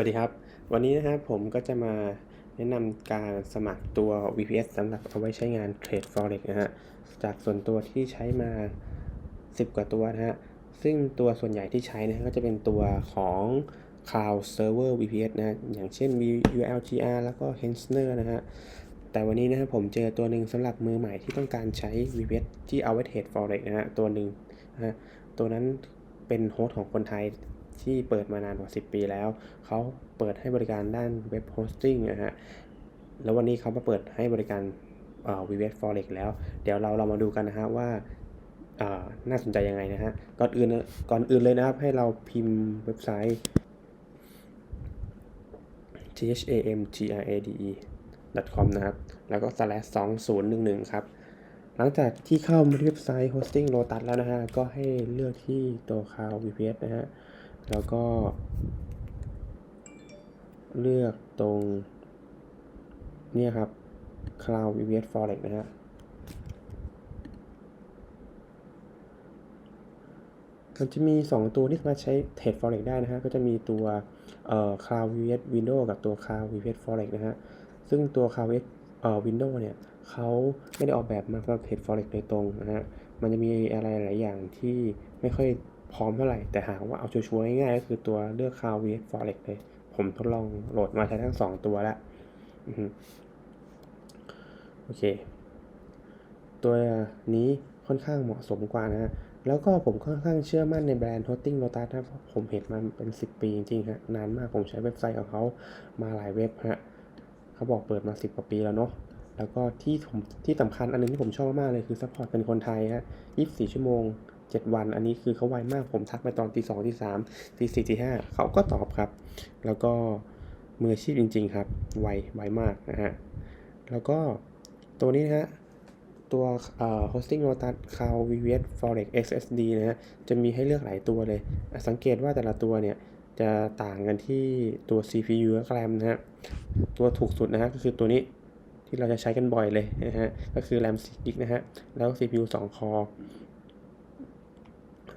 วัสดีครับ วันนี้นะครับผมก็จะมาแนะนำการสมัครตัว VPS สำหรับเอาไว้ใช้งานเทรด Forex นะฮะ จากส่วนตัวที่ใช้มา 10 กว่าตัวนะฮะ ซึ่งตัวส่วนใหญ่ที่ใช้นะก็จะเป็นตัวของ Cloud Server VPS นะฮะอย่างเช่น VULGR แล้วก็ Hensner นะฮะ แต่วันนี้นะครับผมเจอตัวหนึ่งสำหรับมือใหม่ที่ต้องการใช้ VPS ที่เอาไว้เทรด Forex นะฮะ ตัวหนึ่งนะฮะ ตัวนั้นเป็นโฮสต์ของคนไทย ที่เปิดมานานกว่า 10 ปีแล้ว เขาเปิดให้บริการด้านเว็บโฮสติ้งนะฮะ แล้ววันนี้เขามาเปิดให้บริการเอ่อ VPS Forex แล้ว เดี๋ยวเราเรามาดูกันนะฮะว่าาน่าสนใจยังไงนะฮะ ก่อนอื่นนะก่อนอื่นเลยนะครับ ให้เราพิมพ์เว็บไซต์ t h a m g r a d e com นะครับ แล้วก็ slash 2011 ครับ หลังจากที่เข้ามาเว็บไซต์ hosting Lotus แล้วนะฮะ ก็ให้เลือกที่ตัว Cloud VPS นะฮะ แล้วก็ เลือกตรง เนี่ยครับ Cloud VPS Forex นะฮะมันจะมี 2 ตัวที่สามารถใช้เทรด Forex ได้นะฮะ ก็จะมีตัวเอ่อ Cloud VPS Windows กับตัว Cloud VPS Forex นะฮะ ซึ่งตัว Cloud VPS เอ่อ Windows เนี่ยเขาไม่ได้ออกแบบมาสำหรับเทรด Forex โดยตรงนะฮะ มันจะมีอะไรหลายอย่างที่ไม่ค่อย พร้อมเท่าไหร่ แต่หากว่าเอาชัวร์ง่ายๆก็คือตัวเลือก Cloud VPS Forex เลย ผมทดลองโหลดมาใช้ทั้ง 2 ตัวแล้วโอเค ตัวนี้ค่อนข้างเหมาะสมกว่านะฮะแล้วก็ผมค่อนข้างเชื่อมั่นในแบรนด์ Hosting Lotus นะเพราะผมเห็นมันเป็น 10 ปีจริงๆฮะนานมากผมใช้เว็บไซต์ของเขามาหลายเว็บฮะเขาบอกเปิดมา 10 กว่าปีแล้วเนาะแล้วก็ที่ผมที่สำคัญอันหนึงที่ผมชอบมากเลยคือซัพพอร์ตเป็นคนไทยฮะ 24 ชั่วโมง 7 วัน อันนี้คือเขาไวมากผมทักไปตอนตี2ตี3ตี4ตี5เขาก็ตอบครับ แล้วก็มืออาชีพจริง ๆ ครับ ไวไวมากนะฮะแล้วก็ตัวนี้นะฮะตัว hosting lotus cloud vvs forex xsd นะฮะ จะมีให้เลือกหลายตัวเลย สังเกตว่าแต่ละตัวเนี่ย จะต่างกันที่ตัว CPU และ RAM นะฮะ ตัวถูกสุดนะฮะ ก็คือตัวนี้ที่เราจะใช้กันบ่อยเลยนะฮะ ก็คือ RAM 4 GB นะฮะ แล้ว CPU 2 core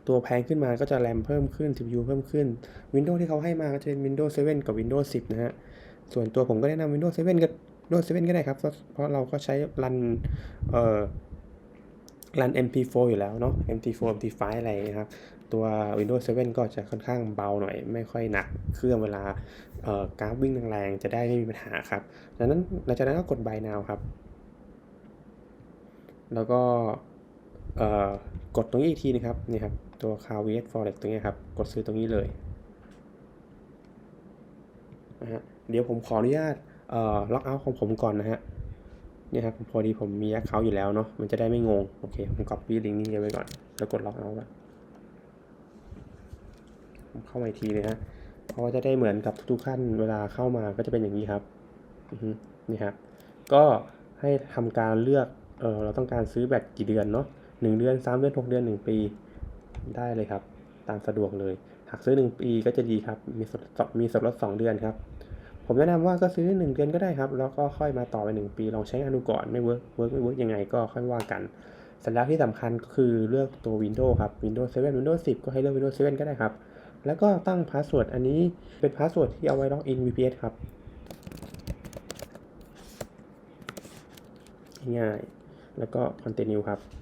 ตัวแพงขึ้นมาก็จะ RAM เพิ่มขึ้น CPU เพิ่มขึ้น Windows ที่เขาให้มาก็จะเป็น Windows 7 กับ Windows 10 นะฮะ ส่วนตัวผมก็แนะนำ Windows 7 กับ Windows 7 ก็ได้ครับ เพราะเราก็ใช้รันเอ่อรัน MP4 อยู่แล้วเนาะ MP4 MP5 อะไรนะครับ ตัว Windows 7 ก็จะค่อนข้างเบาหน่อย ไม่ค่อยหนักเครื่องเวลาเอ่อกราฟวิ่งแรงๆ จะได้ไม่มีปัญหาครับดังนั้นหลังจากนั้นก็กด Buy Now ครับ แล้วก็เออกดตรงนี้อีกทีนะครับนี่ครับ ตัว Cloud VS Forex ตรงนี้ครับ กดซื้อตรงนี้เลยนะฮะเดี๋ยวผมขออนุญาตเอ่อล็อกเอาท์ของผมก่อนนะฮะเนี่ยครับพอดีผมมีแอคเคาท์อยู่แล้วเนาะมันจะได้ไม่งง โอเค ผม copy ลิงก์นี้ไว้ก่อน แล้วกดล็อกเอาท์ผมเข้ามาอีกทีเลยฮะเพราะว่าจะได้เหมือนกับทุกๆขั้นเวลาเข้ามาก็จะเป็นอย่างนี้ครับนี่ครับก็ให้ทำการเลือกเออเราต้องการซื้อแบบกี่เดือนเนาะหนึ่งเดือนสามเดือนหกเดือนหนึ่งปี ได้เลยครับ ตามสะดวกเลย หากซื้อหนึ่งปีก็จะดีครับ มีส่วนมีส่วนลดสองเดือนครับ ผมแนะนำว่าก็ซื้อหนึ่งเดือนก็ได้ครับ แล้วก็ค่อยมาต่อไปหนึ่งปีลองใช้งานดูก่อนไม่เวิร์กเวิร์กไม่เวิร์กยังไงก็ค่อยว่ากันเสร็จแล้วที่สำคัญก็คือเลือกตัว Windows ครับ Windows 7 Windows 10 ก็ให้เลือก Windows 7 ก็ได้ครับ แล้วก็ตั้งพาสเวิร์ดอันนี้เป็นพาสเวิร์ดที่เอาไว้ล็อกอิน VPS ครับง่ายๆแล้วก็ continue ครับ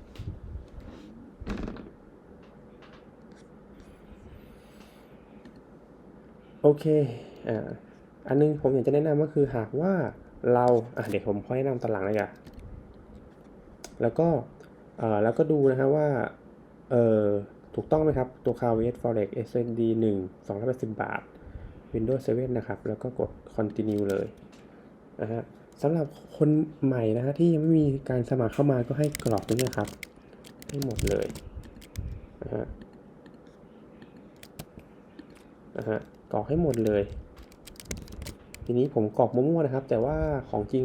โอเคอ่าอันนึงผมอยากจะแนะนำก็คือหากว่าเราอะเดี๋ยวผมค่อยแนะนำตอนหลังเลยอะแล้วก็เอ่อแล้วก็ดูนะฮะว่าเอ่อถูกต้องไหมครับ ตัว Cloud VS Forex SSD 1 280 บาท Windows 7 นะครับ แล้วก็กด continue เลยนะฮะสำหรับคนใหม่นะฮะที่ยังไม่มีการสมัครเข้ามาก็ให้กรอกตรงนี้นะครับ ให้หมดเลยนะฮะ นะฮะกรอกให้หมดเลย ทีนี้ผมกรอกมั่วๆนะครับ แต่ว่าของจริง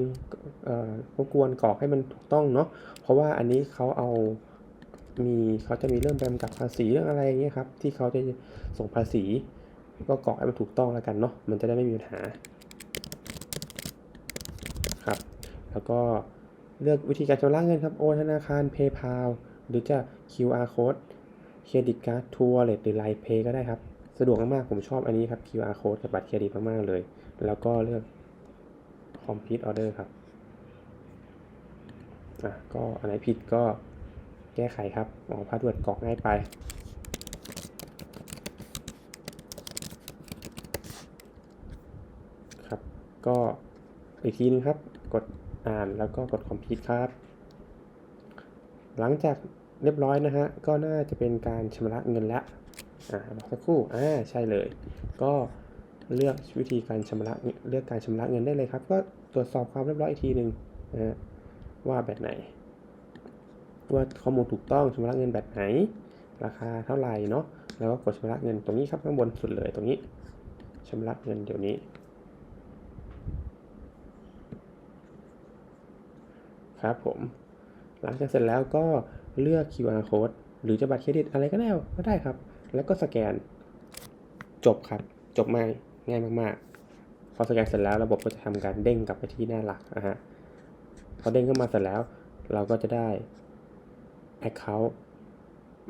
รบกวนกรอกให้มันถูกต้องเนาะเพราะว่าอันนี้เขาเอามีเขาจะมีเรื่องแบมกับภาษีเรื่องอะไรอย่างเงี้ยครับที่เขาจะส่งภาษี ก็กรอกให้มันถูกต้องแล้วกันเนาะมันจะได้ไม่มีปัญหาครับ แล้วก็เลือกวิธีการชำระเงินครับโอนธนาคาร PayPal หรือจะ QR code เครดิตการ์ดทัวร์เลทหรือ Line Pay ก็ได้ครับ สะดวกมากๆ ผมชอบอันนี้ครับ QR code กับบัตรเครดิตมากๆเลย แล้วก็เลือก complete order ครับ อะ ก็อันไหนผิดก็แก้ไขครับอ๋อพาสเวิร์ดกรอกง่ายไป ครับ ก็อีกทีนึงครับ กดอ่านแล้วก็กด complete ครับ หลังจากเรียบร้อยนะฮะ ก็น่าจะเป็นการชำระเงินแล้ว อ่ารอสักครู่อ่าใช่เลย ก็เลือกวิธีการชำระเงินเลือกการชำระเงินได้เลยครับ ก็ตรวจสอบความเรียบร้อยอีกทีหนึ่งนะว่าแบบไหน ว่าข้อมูลถูกต้องชำระเงินแบบไหน ราคาเท่าไหร่เนาะแล้วก็กดชำระเงินตรงนี้ครับข้างบนสุดเลยตรงนี้ชำระเงินเดี๋ยวนี้ครับผม หลังจากเสร็จแล้วก็เลือก QR code หรือจะบัตรเครดิตอะไรก็ได้ก็ได้ครับ แล้วก็สแกน จบครับ จบง่ายง่ายมากๆ พอสแกนเสร็จแล้วระบบก็จะทำการเด้งกลับไปที่หน้าหลักนะฮะ พอเด้งเข้ามาเสร็จแล้ว เราก็จะได้ Account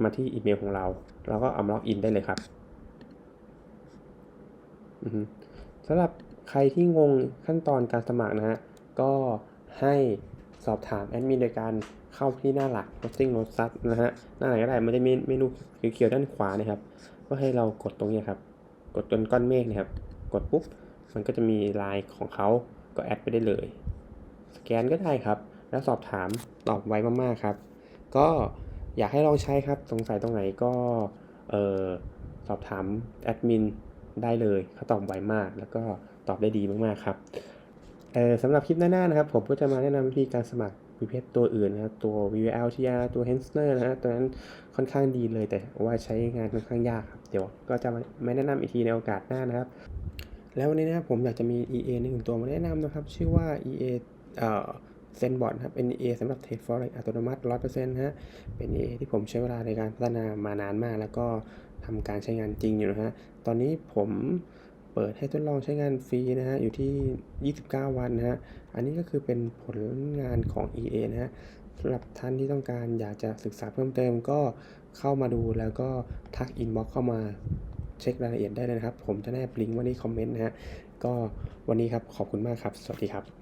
มาที่อีเมลของเรา เราก็เอามล็อกอินได้เลยครับสำหรับใครที่งงขั้นตอนการสมัครนะฮะ ก็ให้ สอบถามแอดมินโดยการเข้าที่หน้าหลัก hosting n o t e นะฮะหน้าไหนก็ได้มันจะมีเมนูเขียวๆด้านขวานะครับ ก็ให้เรากดตรงนี้ครับ กดจนก้อนเมฆนะครับ กดปุ๊บ มันก็จะมีไลน์ของเขาก็แอดไปได้เลย สแกนก็ได้ครับ แล้วสอบถามตอบไวมากๆครับ ก็อยากให้ลองใช้ครับ สงสัยตรงไหนก็เออสอบถามแอดมินได้เลยเขาตอบไวมาก แล้วก็ตอบได้ดีมากๆครับ เออสำหรับคลิปหน้าๆนะครับ ผมก็จะมาแนะนำวิธีการสมัคร VPS ตัวอื่นนะครับตัว VLTR ตัว Hensner นะฮะตัวนั้นค่อนข้างดีเลยแต่ว่าใช้งานค่อนข้างยากครับเดี๋ยวก็จะไม่แนะนำอีกทีในโอกาสหน้านะครับ แล้ววันนี้นะครับผมอยากจะมี EA หนึ่งตัวมาแนะนำนะครับ ชื่อว่า EA เอ่อเซนบอร์ดครับเป็น EA สำหรับเทรด Forex อัตโนมัติ 100%นะฮะ เป็น EA ที่ผมใช้เวลาในการพัฒนามานานมาก แล้วก็ทำการใช้งานจริงอยู่นะฮะ ตอนนี้ผม เปิดให้ทดลองใช้งานฟรีนะฮะอยู่ที่ 29 วันนะฮะอันนี้ก็คือเป็นผลงานของ EA นะฮะสำหรับท่านที่ต้องการอยากจะศึกษาเพิ่มเติมก็เข้ามาดูแล้วก็ทักอินบ็อกเข้ามาเช็ครายละเอียดได้เลยนะครับ ผมจะแนบลิงก์ไว้ในคอมเมนต์นะฮะก็วันนี้ครับขอบคุณมากครับ สวัสดีครับ